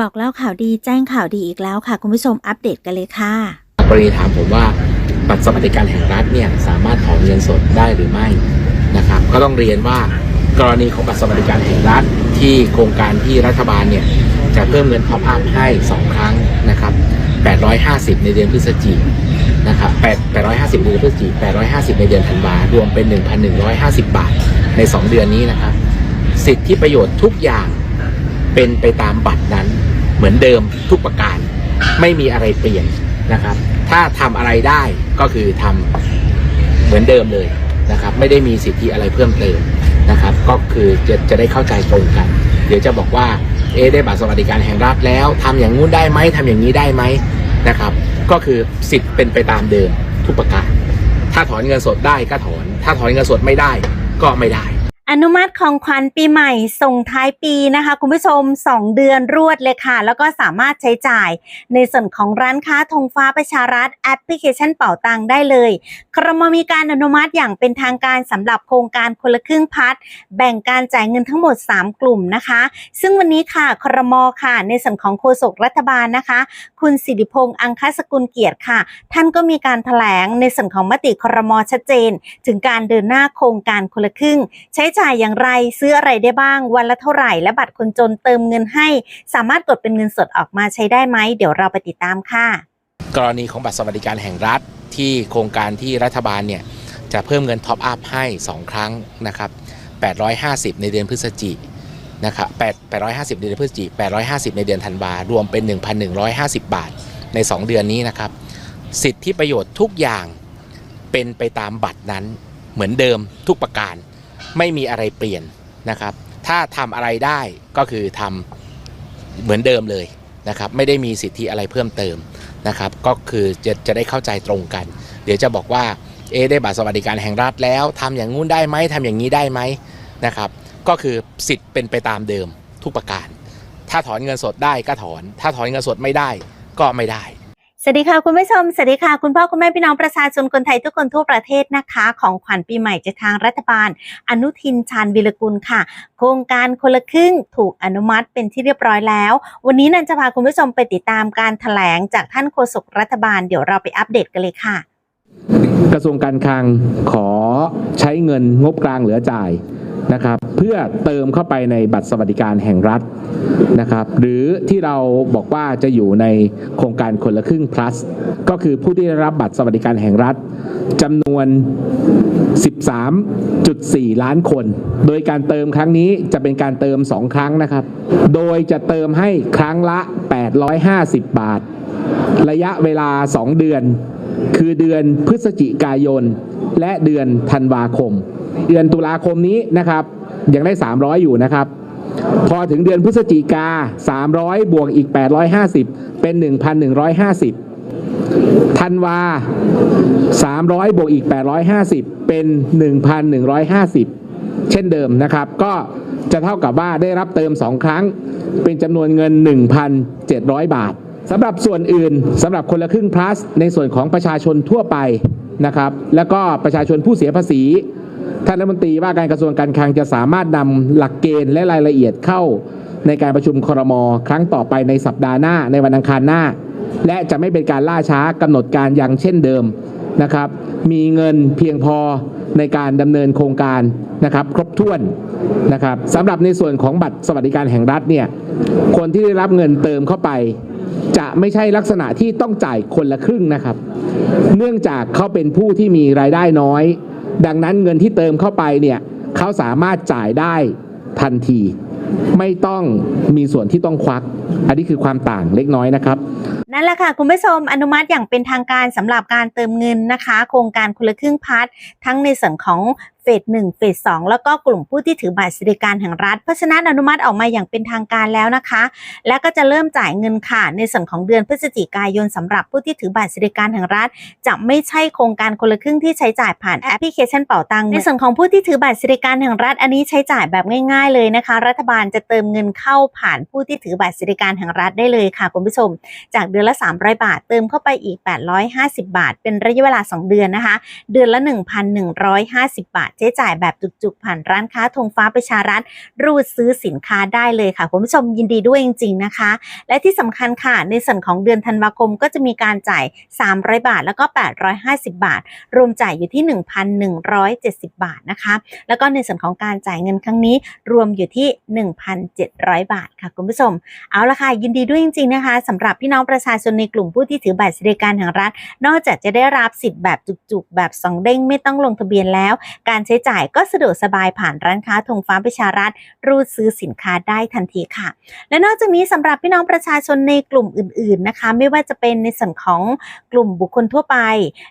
บอกเล่าข่าวดีแจ้งข่าวดีอีกแล้วค่ะ คุณผู้ชมอัปเดตกันเลยค่ะกรณีถามผมว่าบัตรสวัสดิการแห่งรัฐเนี่ยสามารถถอนเงินสดได้หรือไม่นะครับ ก็ต้องเรียนว่ากรณีของบัตรสวัสดิการแห่งรัฐที่โครงการที่รัฐบาลเนี่ยจะเพิ่มเงินท็อปอัพให้ 2 ครั้งนะครับ 850 ในเดือนพฤศจิกนะครับ8 850 ในเดือนพฤศจิก850 ในเดือนธันวารวมเป็น 1,150 บาทใน 2 เดือนนี้นะครับ สิทธิประโยชน์ทุกอย่าง เป็นไปตามบัตรนั้น เหมือนเดิมทุกประการ ไม่มีอะไรเปลี่ยนนะครับ ถ้าทำอะไรได้ก็คือทำเหมือนเดิมเลยนะครับ ไม่ได้มีสิทธิอะไรเพิ่มเติมนะครับ ก็คือจะจะได้เข้าใจตรงกัน เดี๋ยวจะบอกว่าเอได้บัตรสวัสดิการแห่งรัฐแล้วทำอย่างงู้นได้ไหมทำอย่างนี้ได้ไหมนะครับ ก็คือสิทธิ์เป็นไปตามเดิมทุกประการ ถ้าถอนเงินสดได้ก็ถอน ถ้าถอนเงินสดไม่ได้ก็ไม่ได้ อนุมัติของขวัญปีใหม่ส่งท้ายปีนะคะ คุณผู้ชม 2 เดือนรวดเลยค่ะ แล้วก็สามารถใช้จ่ายในส่วนของร้านค้าธงฟ้าประชารัฐแอปพลิเคชันเป่าตังได้เลยครมมีการอนุมัติอย่างเป็นทางการสำหรับโครงการคนละครึ่งพัดแบ่งการจ่ายเงินทั้งหมด 3 กลุ่มนะคะ ซึ่งวันนี้ค่ะครมค่ะ ในส่วนของโฆษกรัฐบาลนะคะ คุณสิริพงษ์อังคสกุลเกียรติค่ะ ท่านก็มีการแถลงในส่วนของมติครมชัดเจน ถึงการเดินหน้าโครงการคนละครึ่งใช้จ่ายอย่างไรซื้ออะไรได้บ้าง วันละเท่าไหร่ และบัตรคนจนเติมเงินให้ สามารถกดเป็นเงินสดออกมาใช้ได้ไหม เดี๋ยวเราไปติดตามค่ะ กรณีของบัตรสวัสดิการแห่งรัฐที่โครงการที่รัฐบาลเนี่ยจะเพิ่มเงินท็อปอัพให้ 2 ครั้งนะครับ850 ในเดือนพฤศจิกนะครับ8 850 ในเดือนพฤศจิก850 ในเดือนธันวารวมเป็น 1,150 บาทใน 2 เดือนนี้นะครับ สิทธิประโยชน์ทุกอย่างเป็นไปตามบัตรนั้นเหมือนเดิมทุกประการ ไม่มีอะไรเปลี่ยนนะครับ ถ้าทำอะไรได้ก็คือทำเหมือนเดิมเลยนะครับ ไม่ได้มีสิทธิอะไรเพิ่มเติมนะครับ ก็คือจะจะได้เข้าใจตรงกัน เดี๋ยวจะบอกว่าเอได้บัตรสวัสดิการแห่งรัฐแล้วทำอย่างงู้นได้ไหมทำอย่างนี้ได้ไหมนะครับ ก็คือสิทธิ์เป็นไปตามเดิมทุกประการ ถ้าถอนเงินสดได้ก็ถอน ถ้าถอนเงินสดไม่ได้ก็ไม่ได้ สวัสดีค่ะคุณผู้ชม สวัสดีค่ะคุณพ่อคุณแม่พี่น้องประชาชนคนไทยทุกคนทั่วประเทศนะคะ ของขวัญปีใหม่จากทางรัฐบาล อนุทินชาญวิรกุลค่ะ โครงการคนละครึ่งถูกอนุมัติเป็นที่เรียบร้อยแล้ว วันนี้นันจะพาคุณผู้ชมไปติดตามการแถลงจากท่านโฆษกรัฐบาลเดี๋ยวเราไปอัปเดตกันเลยค่ะ กระทรวงการคลังขอใช้เงินงบกลางเหลือจ่าย นะครับเพื่อเติมเข้าไปในบัตรสวัสดิการแห่งรัฐนะครับหรือที่เราบอกว่าจะอยู่ในโครงการคนละครึ่ง plus ก็คือผู้ที่ได้รับบัตรสวัสดิการแห่งรัฐจำนวน 13.4 ล้านคน โดยการเติมครั้งนี้จะเป็นการเติม 2 ครั้งนะครับ โดยจะเติมให้ครั้งละ 850 บาท ระยะเวลา 2 เดือน คือเดือนพฤศจิกายน และเดือนธันวาคม เดือนตุลาคมนี้นะครับ ยังได้ 300 อยู่นะครับ พอถึงเดือนพฤศจิกา 300 บวกอีก 850 เป็น 1,150ธันวา 300 บวกอีก 850 เป็น 1,150 เช่นเดิมนะครับ ก็จะเท่ากับว่าได้รับเติม 2 ครั้ง เป็นจำนวนเงิน 1,700 บาทสำหรับส่วนอื่นสำหรับคนละครึ่ง plus ในส่วนของประชาชนทั่วไปนะครับ แล้วก็ประชาชนผู้เสียภาษี ท่านรัฐมนตรีว่าการกระทรวงการคลังจะสามารถนำหลักเกณฑ์และรายละเอียดเข้าในการประชุมครม ครั้งต่อไปในสัปดาห์หน้าในวันอังคารหน้า และจะไม่เป็นการล่าช้ากำหนดการอย่างเช่นเดิมนะครับ มีเงินเพียงพอในการดำเนินโครงการนะครับครบถ้วนนะครับสำหรับในส่วนของบัตรสวัสดิการแห่งรัฐเนี่ยคนที่ได้รับเงินเติมเข้าไป จะไม่ใช่ลักษณะที่ต้องจ่ายคนละครึ่งนะครับ เนื่องจากเขาเป็นผู้ที่มีรายได้น้อย ดังนั้นเงินที่เติมเข้าไปเนี่ยเขาสามารถจ่ายได้ทันที ไม่ต้องมีส่วนที่ต้องควัก อันนี้คือความต่างเล็กน้อยนะครับนั่นแหละค่ะคุณผู้ชมอนุมัติอย่างเป็นทางการสำหรับการเติมเงินนะคะ โครงการคนละครึ่งพาร์ททั้งในส่วนของ เฟสหนึ่งเฟสสองแล้วก็กลุ่มผู้ที่ถือบัตรสวัสดิการแห่งรัฐ เพราะฉะนั้นอนุมัติออกมาอย่างเป็นทางการแล้วนะคะ และก็จะเริ่มจ่ายเงินค่ะในส่วนของเดือนพฤศจิกายนสำหรับผู้ที่ถือบัตรสวัสดิการแห่งรัฐ จะไม่ใช่โครงการคนละครึ่งที่ใช้จ่ายผ่านแอปพลิเคชันเป่าตังค์ในส่วนของผู้ที่ถือบัตรสวัสดิการแห่งรัฐ อันนี้ใช้จ่ายแบบง่าย ๆ เลยนะคะ รัฐบาลจะเติมเงินเข้าผ่านผู้ที่ถือบัตรสวัสดิการแห่งรัฐได้เลยค่ะคุณผู้ชม จากเดือนละ 300 บาท เติมเข้าไปอีก 850 บาท เป็นระยะเวลา 2 เดือนนะคะ เดือนละ 1,150 บาทใช้จ่ายแบบจุกๆผ่านร้านค้าธงฟ้าประชารัฐรูดซื้อสินค้าได้เลยค่ะคุณผู้ชมยินดีด้วยจริง ๆนะคะ และที่สำคัญค่ะในส่วนของเดือนธันวาคมก็จะมีการจ่าย 300 บาท แล้วก็ 850 บาท รวมจ่ายอยู่ที่ 1,170 บาทนะคะ แล้วก็ในส่วนของการจ่ายเงินครั้งนี้ รวมอยู่ที่ 1,700 บาทค่ะคุณผู้ชม เอาละค่ะยินดีด้วยจริง ๆนะคะสำหรับพี่น้องประชาชนในกลุ่มผู้ที่ถือบัตรสวัสดิการแห่งรัฐ นอกจากจะได้รับสิทธิ์แบบจุกๆ แบบสองเด้งไม่ต้องลงทะเบียนแล้ว การใช้จ่ายก็สะดวกสบายผ่านร้านค้าธงฟ้าประชารัฐ รูดซื้อสินค้าได้ทันทีค่ะ และนอกจากนี้สำหรับพี่น้องประชาชนในกลุ่มอื่น ๆนะคะ ไม่ว่าจะเป็นในส่วนของกลุ่มบุคคลทั่วไป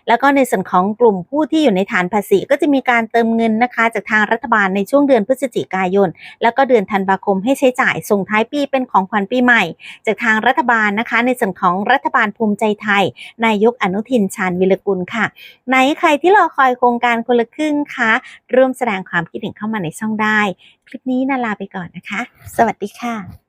แล้วก็ในส่วนของกลุ่มผู้ที่อยู่ในฐานภาษี ก็จะมีการเติมเงินนะคะ จากทางรัฐบาลในช่วงเดือนพฤศจิกายน แล้วก็เดือนธันวาคมให้ใช้จ่ายส่งท้ายปีเป็นของขวัญปีใหม่ จากทางรัฐบาลนะคะ ในส่วนของรัฐบาลภูมิใจไทย นายกอนุทินชาญวิรกุลค่ะ ไหนใครที่รอคอยโครงการคนละครึ่งคะร่วมแสดงความคิดเห็นเข้ามาในช่องได้ คลิปนี้นาลาไปก่อนนะคะ สวัสดีค่ะ